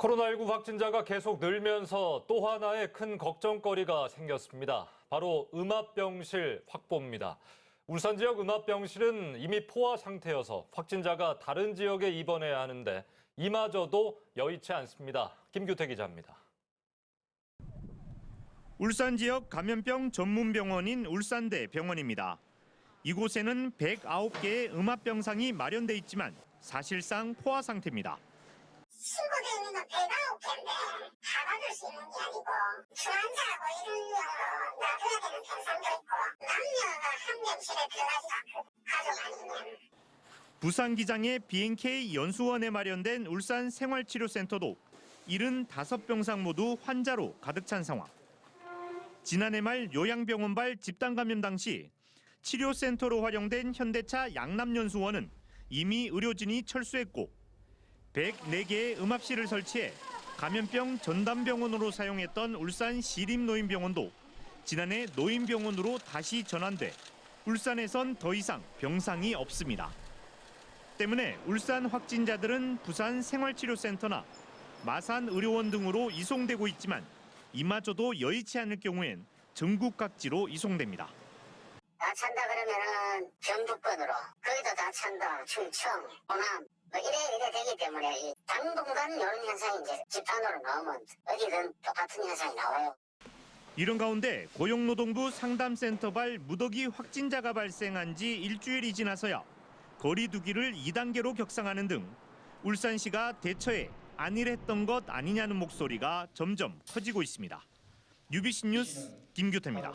코로나19 확진자가 계속 늘면서 또 하나의 큰 걱정거리가 생겼습니다. 바로 음압병실 확보입니다. 울산 지역 음압병실은 이미 포화 상태여서 확진자가 다른 지역에 입원해야 하는데 이마저도 여의치 않습니다. 김규태 기자입니다. 울산 지역 감염병 전문 병원인 울산대 병원입니다. 이곳에는 109개의 음압병상이 마련돼 있지만 사실상 포화 상태입니다. 있는 건 109개인데 다 받을 수 있는 게 아니고 중환자하고 이런 거 놔둬야 되는 병상도 있고 남녀가 한 병실에 들어가지 않고 가족 아니면 부산 기장의 BNK 연수원에 마련된 울산 생활치료센터도 75병상 모두 환자로 가득 찬 상황. 지난해 말 요양병원발 집단 감염 당시 치료센터로 활용된 현대차 양남연수원은 이미 의료진이 철수했고 104개의 음압실을 설치해 감염병 전담병원으로 사용했던 울산 시립노인병원도 지난해 노인병원으로 다시 전환돼 울산에선 더 이상 병상이 없습니다. 때문에 울산 확진자들은 부산 생활치료센터나 마산 의료원 등으로 이송되고 있지만 이마저도 여의치 않을 경우엔 전국 각지로 이송됩니다. 다 찬다 그러면은 경북권으로 거기도 다 찬다 충청 호남 뭐 이래 이래 되기 때문에 이 당분간 이런 현상이 이제 집단으로 나오면 어디든 똑같은 현상이 나와요. 이런 가운데 고용노동부 상담센터발 무더기 확진자가 발생한 지 일주일이 지나서야 거리 두기를 2단계로 격상하는 등 울산시가 대처에 안일했던 것 아니냐는 목소리가 점점 커지고 있습니다. UBC 뉴스 김규태입니다.